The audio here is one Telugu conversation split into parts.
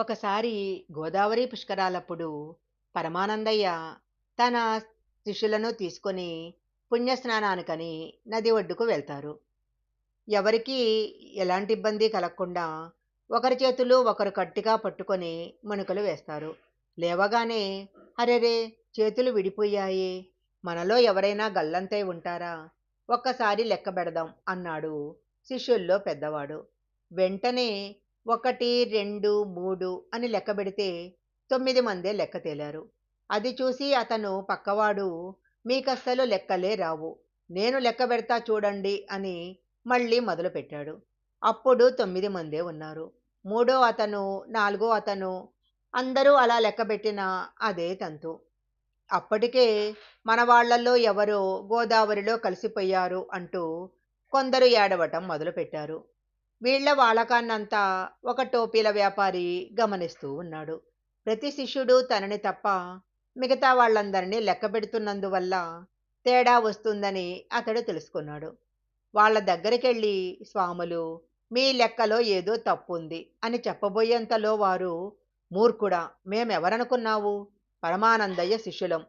ఒకసారి గోదావరి పుష్కరాలప్పుడు పరమానందయ్య తన శిష్యులను తీసుకొని పుణ్యస్నానానికని నది ఒడ్డుకు వెళ్తారు. ఎవరికీ ఎలాంటి ఇబ్బంది కలగకుండా ఒకరి చేతులు ఒకరు కట్టిగా పట్టుకొని మునుకలు వేస్తారు. లేవగానే అరెరే చేతులు విడిపోయాయి మనలో ఎవరైనా గల్లంతై ఉంటారా? ఒక్కసారి లెక్క పెడదాం అన్నాడు శిష్యుల్లో పెద్దవాడు. వెంటనే ఒకటి రెండు మూడు అని లెక్క పెడితే తొమ్మిది మందే లెక్క తేలారు. అది చూసి అతను పక్కవాడు మీకస్సలు లెక్కలే రావు. నేను లెక్క పెడతా చూడండి అని మళ్ళీ మొదలుపెట్టాడు. అప్పుడు తొమ్మిది మందే ఉన్నారు. మూడో అతను నాలుగో అతను అందరూ అలా లెక్క పెట్టిన అదే తంతు. అప్పటికే మనవాళ్ళల్లో ఎవరో గోదావరిలో కలిసిపోయారు అంటూ కొందరు ఏడవటం మొదలుపెట్టారు. వీళ్ళ వాళకాన్నంతా ఒక టోపీల వ్యాపారి గమనిస్తూ ఉన్నాడు. ప్రతి శిష్యుడు తనని తప్ప మిగతా వాళ్ళందరినీ లెక్క పెడుతున్నందువల్ల తేడా వస్తుందని అతడు తెలుసుకున్నాడు. వాళ్ళ దగ్గరికెళ్ళి స్వాములు మీ లెక్కలో ఏదో తప్పుంది అని చెప్పబోయేంతలో వారు మూర్ఖుడా మేమెవరనుకున్నావు? పరమానందయ్య శిష్యులం.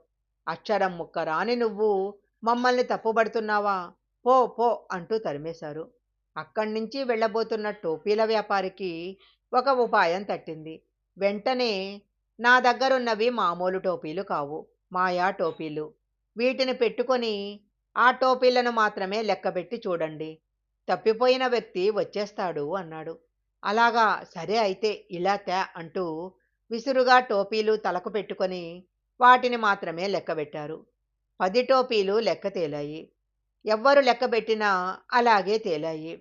అక్షరం ముక్క రాని నువ్వు మమ్మల్ని తప్పుబడుతున్నావా? పో పో అంటూ తరిమేశారు. అక్కడి నుంచి వెళ్ళబోతున్న టోపీల వ్యాపారికి ఒక ఉపాయం తట్టింది. వెంటనే నా దగ్గరున్నవి మామూలు టోపీలు కావు మాయా టోపీలు. వీటిని పెట్టుకొని ఆ టోపీలను మాత్రమే లెక్కబెట్టి చూడండి. తప్పిపోయిన వ్యక్తి వచ్చేస్తాడు అన్నాడు. అలాగా సరే అయితే ఇలా తే అంటూ విసురుగా టోపీలు తలకు పెట్టుకొని వాటిని మాత్రమే లెక్కబెట్టారు. పది టోపీలు లెక్క తేలాయి. ఎవ్వరు లెక్కబెట్టినా అలాగే తేలాయి.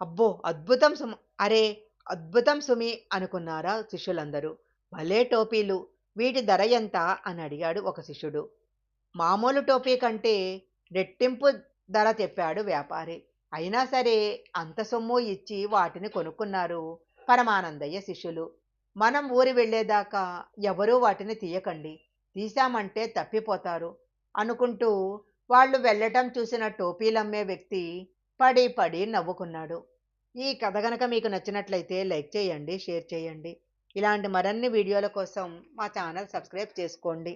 అబ్బో! అద్భుతం సుమ అరే! అద్భుతం సుమి అనుకున్నారా శిష్యులందరూ. భలే టోపీలు. వీటి ధర ఎంత? అని అడిగాడు ఒక శిష్యుడు. మామూలు టోపీ కంటే రెట్టింపు ధర తెప్పాడు వ్యాపారి. అయినా సరే అంత సొమ్ము ఇచ్చి వాటిని కొనుక్కున్నారు పరమానందయ్య శిష్యులు. మనం ఊరి వెళ్ళేదాకా ఎవరూ వాటిని తీయకండి. తీశామంటే తప్పిపోతారు అనుకుంటూ వాళ్ళు వెళ్ళటం చూసిన టోపీలమ్మే వ్యక్తి పడి పడి నవ్వుకున్నాడు. ఈ కథ గనక మీకు నచ్చినట్లయితే లైక్ చేయండి షేర్ చేయండి. ఇలాంటి మరిన్ని వీడియోల కోసం మా ఛానల్ సబ్స్క్రైబ్ చేసుకోండి.